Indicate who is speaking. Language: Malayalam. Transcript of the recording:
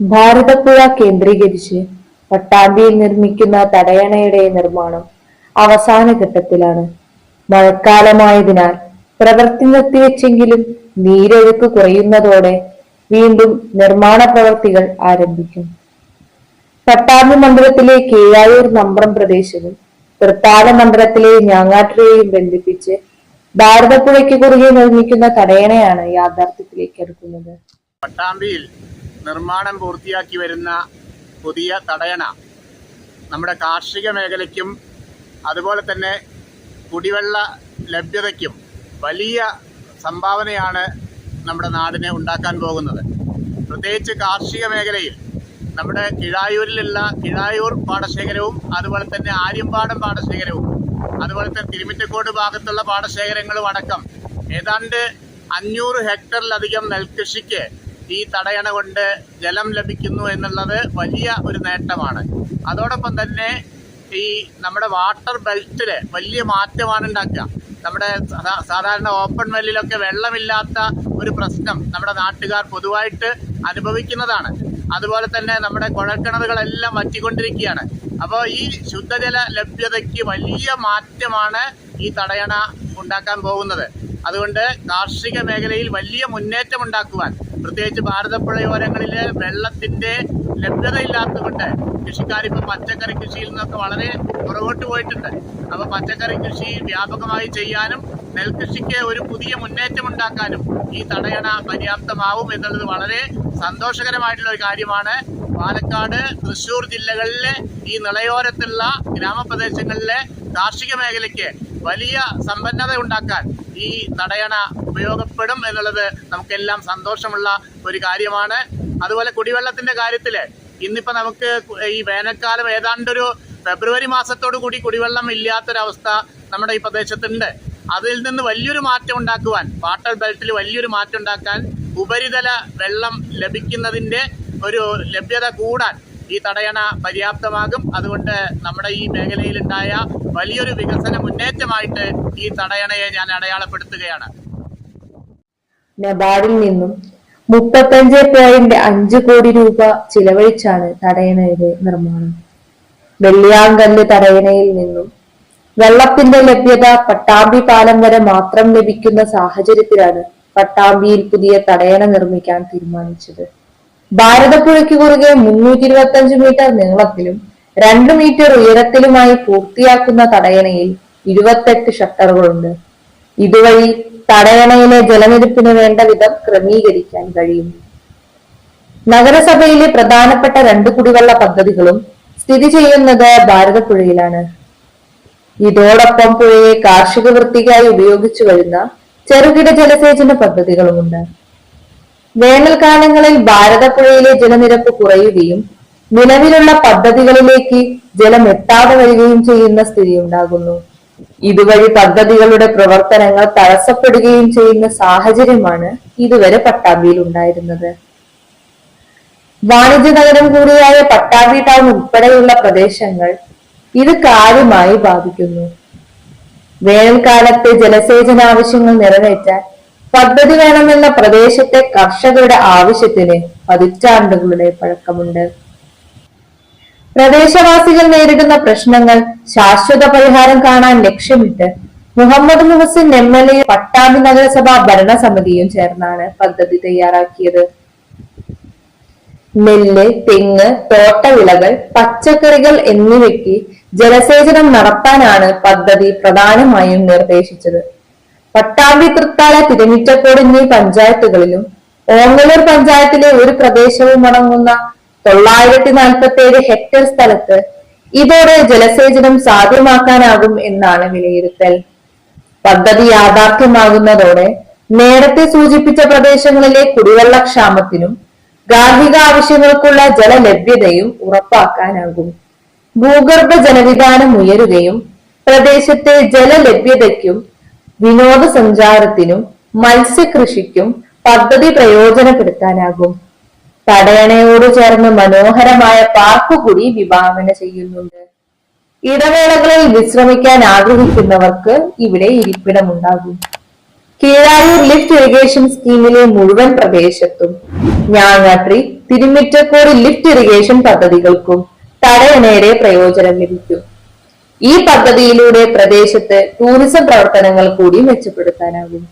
Speaker 1: ഭാരതപ്പുഴ കേന്ദ്രീകരിച്ച് പട്ടാമ്പിയിൽ നിർമ്മിക്കുന്ന തടയണയുടെ നിർമ്മാണം അവസാന ഘട്ടത്തിലാണ്. മഴക്കാലമായതിനാൽ പ്രവൃത്തി നിർത്തിവെച്ചെങ്കിലും നീരൊഴുക്ക് കുറയുന്നതോടെ വീണ്ടും നിർമ്മാണ പ്രവൃത്തികൾ ആരംഭിക്കും. പട്ടാമ്പി മണ്ഡലത്തിലെ കീഴായൂർ നമ്പ്രം പ്രദേശവും തൃത്താല മണ്ഡലത്തിലെ ഞാങ്ങാട്ടുകയും ബന്ധിപ്പിച്ച് ഭാരതപ്പുഴയ്ക്ക് കുറുകെ നിർമ്മിക്കുന്ന തടയണയാണ് യാഥാർത്ഥ്യത്തിലേക്ക് എടുക്കുന്നത്
Speaker 2: പട്ടാമ്പിയിൽ നിർമ്മാണം പൂർത്തിയാക്കി വരുന്ന പുതിയ തടയണ നമ്മുടെ കാർഷിക മേഖലയ്ക്കും അതുപോലെ തന്നെ കുടിവെള്ള ലഭ്യതയ്ക്കും വലിയ സംഭാവനയാണ് നമ്മുടെ നാടിനെ ഉണ്ടാക്കാൻ പോകുന്നത്. പ്രത്യേകിച്ച് കാർഷിക മേഖലയിൽ നമ്മുടെ കിഴായൂരിലുള്ള കിഴായൂർ പാടശേഖരവും അതുപോലെ തന്നെ ആര്യമ്പാടം പാടശേഖരവും അതുപോലെ തന്നെ തിരുമിറ്റക്കോട് ഭാഗത്തുള്ള പാടശേഖരങ്ങളും അടക്കം ഏതാണ്ട് അഞ്ഞൂറ് ഹെക്ടറിലധികം നെൽകൃഷിക്ക് ഈ തടയണ കൊണ്ട് ജലം ലഭിക്കുന്നു എന്നുള്ളത് വലിയ ഒരു നേട്ടമാണ്. അതോടൊപ്പം തന്നെ ഈ നമ്മുടെ വാട്ടർ ബെൽറ്റിൽ വലിയ മാറ്റമാണ് ഉണ്ടാക്കുക. നമ്മുടെ സാധാരണ ഓപ്പൺ വെല്ലിലൊക്കെ വെള്ളമില്ലാത്ത ഒരു പ്രശ്നം നമ്മുടെ നാട്ടുകാർ പൊതുവായിട്ട് അനുഭവിക്കുന്നതാണ്. അതുപോലെ തന്നെ നമ്മുടെ കുഴൽക്കിണറുകളെല്ലാം വറ്റിക്കൊണ്ടിരിക്കുകയാണ്. അപ്പോൾ ഈ ശുദ്ധജല ലഭ്യതയ്ക്ക് വലിയ മാറ്റമാണ് ഈ തടയണ ഉണ്ടാക്കാൻ പോകുന്നത്. അതുകൊണ്ട് കാർഷിക മേഖലയിൽ വലിയ മുന്നേറ്റം ഉണ്ടാക്കുവാൻ പ്രത്യേകിച്ച് ഭാരതപ്പുഴയോരങ്ങളിൽ വെള്ളത്തിന്റെ ലഭ്യതയില്ലാത്തതുകൊണ്ട് കൃഷിക്കാരിപ്പോൾ പച്ചക്കറി കൃഷിയിൽ നിന്നൊക്കെ വളരെ പുറകോട്ട് പോയിട്ടുണ്ട്. അപ്പോൾ പച്ചക്കറി കൃഷി വ്യാപകമായി ചെയ്യാനും നെൽകൃഷിക്ക് ഒരു പുതിയ മുന്നേറ്റം ഉണ്ടാക്കാനും ഈ തടയണ പര്യാപ്തമാവും എന്നുള്ളത് വളരെ സന്തോഷകരമായിട്ടുള്ള ഒരു കാര്യമാണ്. പാലക്കാട് തൃശൂർ ജില്ലകളിലെ ഈ നിളയോരത്തുള്ള ഗ്രാമപ്രദേശങ്ങളിലെ കാർഷിക മേഖലയ്ക്ക് വലിയ സമ്പന്നത ഉണ്ടാക്കാൻ ഈ തടയണ ഉപയോഗപ്പെടും എന്നുള്ളത് നമുക്കെല്ലാം സന്തോഷമുള്ള ഒരു കാര്യമാണ്. അതുപോലെ കുടിവെള്ളത്തിന്റെ കാര്യത്തിൽ ഇന്നിപ്പോ നമുക്ക് ഈ വേനൽക്കാലം ഏതാണ്ടൊരു ഫെബ്രുവരി മാസത്തോടു കൂടി കുടിവെള്ളം ഇല്ലാത്തൊരവസ്ഥ നമ്മുടെ ഈ പ്രദേശത്തുണ്ട്. അതിൽ നിന്ന് വലിയൊരു മാറ്റം ഉണ്ടാക്കുവാൻ വാട്ടർ ബെൽറ്റിൽ വലിയൊരു മാറ്റം ഉണ്ടാക്കാൻ ഉപരിതല വെള്ളം ലഭിക്കുന്നതിന്റെ ഒരു ലഭ്യത കൂടാൻ ഈ തടയണ പര്യാപ്തമാകും. അതുകൊണ്ട് നമ്മുടെ ഈ മേഖലയിലുണ്ടായ വലിയൊരു വികസന മുന്നേറ്റമായിട്ട് ഈ തടയണയെ ഞാൻ അടയാളപ്പെടുത്തുകയാണ്.
Speaker 1: നബാർഡിൽ നിന്നും മുപ്പത്തഞ്ച് പോയിന്റ് അഞ്ച് കോടി രൂപ ചിലവഴിച്ചാണ് തടയണയുടെ നിർമ്മാണം. വെള്ളിയാങ്കല്ല് തടയണയിൽ നിന്നും വെള്ളത്തിന്റെ ലഭ്യത പട്ടാമ്പി പാലം വരെ മാത്രം ലഭിക്കുന്ന സാഹചര്യത്തിലാണ് പട്ടാമ്പിയിൽ പുതിയ തടയണ നിർമ്മിക്കാൻ തീരുമാനിച്ചത്. ഭാരതപ്പുഴയ്ക്ക് കുറുകെ മുന്നൂറ്റി ഇരുപത്തി അഞ്ച് മീറ്റർ നീളത്തിലും രണ്ട് മീറ്റർ ഉയരത്തിലുമായി പൂർത്തിയാക്കുന്ന തടയണയിൽ ഇരുപത്തെട്ട് ഷട്ടറുകളുണ്ട്. ഇതുവഴി തടയണയിലെ ജലനിരപ്പിന് വേണ്ട വിധം ക്രമീകരിക്കാൻ കഴിയും. നഗരസഭയിലെ പ്രധാനപ്പെട്ട രണ്ട് കുടിവെള്ള പദ്ധതികളും സ്ഥിതി ചെയ്യുന്നത് ഭാരതപ്പുഴയിലാണ്. ഇതോടൊപ്പം പുഴയെ കാർഷിക വൃത്തിക്കായി ഉപയോഗിച്ചു വരുന്ന ചെറുകിട ജലസേചന പദ്ധതികളുമുണ്ട്. വേനൽക്കാലങ്ങളിൽ ഭാരതപ്പുഴയിലെ ജലനിരപ്പ് കുറയുകയും നിലവിലുള്ള പദ്ധതികളിലേക്ക് ജലം എത്താതെ വരികയും ചെയ്യുന്ന സ്ഥിതി ഉണ്ടാകുന്നു. ഇതുവഴി പദ്ധതികളുടെ പ്രവർത്തനങ്ങൾ തടസ്സപ്പെടുകയും ചെയ്യുന്ന സാഹചര്യമാണ് ഇതുവരെ പട്ടാമ്പിയിൽ ഉണ്ടായിരുന്നത്. വാണിജ്യ നഗരം കൂടിയായ പട്ടാമ്പി ടൗൺ ഉൾപ്പെടെയുള്ള പ്രദേശങ്ങൾ ഇത് കാര്യമായി ബാധിക്കുന്നു. വേനൽക്കാലത്തെ ജലസേചന ആവശ്യങ്ങൾ നിറവേറ്റാൻ പദ്ധതി വേണമെന്ന പ്രദേശത്തെ കർഷകരുടെ ആവശ്യത്തിന് പതിറ്റാണ്ടുകളുടെ പഴക്കമുണ്ട്. പ്രദേശവാസികൾ നേരിടുന്ന പ്രശ്നങ്ങൾ ശാശ്വത പരിഹാരം കാണാൻ ലക്ഷ്യമിട്ട് Muhammad Muhsin M L A Pattambi നഗരസഭാ ഭരണസമിതിയും ചേർന്നാണ് പദ്ധതി തയ്യാറാക്കിയത്. നെല്ല് തെങ്ങ് തോട്ടവിളകൾ പച്ചക്കറികൾ എന്നിവയ്ക്ക് ജലസേചനം നടത്താനാണ് പദ്ധതി പ്രധാനമായും നിർദ്ദേശിച്ചത്. പട്ടാമ്പി തൃത്താല തിരുമിറ്റക്കോട് എന്നീ പഞ്ചായത്തുകളിലും ഓങ്ങല്ലൂർ പഞ്ചായത്തിലെ ഒരു പ്രദേശവും അടങ്ങുന്ന തൊള്ളായിരത്തി നാൽപ്പത്തി ഏഴ് ഹെക്ടർ സ്ഥലത്ത് ഇതോടെ ജലസേചനം സാധ്യമാക്കാനാകും എന്നാണ് വിലയിരുത്തൽ. പദ്ധതി യാഥാർത്ഥ്യമാകുന്നതോടെ നേരത്തെ സൂചിപ്പിച്ച പ്രദേശങ്ങളിലെ കുടിവെള്ളക്ഷാമത്തിനും ഗാർഹിക ആവശ്യങ്ങൾക്കുള്ള ജലലഭ്യതയും ഉറപ്പാക്കാനാകും. ഭൂഗർഭ ജലവിധാനം ഉയരുകയും പ്രദേശത്തെ ജലലഭ്യതയ്ക്കും വിനോദസഞ്ചാരത്തിനും മത്സ്യകൃഷിക്കും പദ്ധതി പ്രയോജനപ്പെടുത്താനാകും. തടയണയോട് ചേർന്ന് മനോഹരമായ പാർക്ക് കൂടി വിഭാവന ചെയ്യുന്നുണ്ട്. ഇടവേളകളിൽ വിശ്രമിക്കാൻ ആഗ്രഹിക്കുന്നവർക്ക് ഇവിടെ ഇരിപ്പിടമുണ്ടാകും. കീഴായൂർ ലിഫ്റ്റ് ഇറിഗേഷൻ സ്കീമിലെ മുഴുവൻ പ്രദേശത്തും ഞാങ്ങാട്രി തിരുമിറ്റക്കോട് ലിഫ്റ്റ് ഇറിഗേഷൻ പദ്ധതികൾക്കും തടയണയുടെ പ്രയോജനം ലഭിക്കും. ഈ പദ്ധതിയിലൂടെ പ്രദേശത്ത് ടൂറിസം പ്രവർത്തനങ്ങൾ കൂടി മെച്ചപ്പെടുത്താനാകും.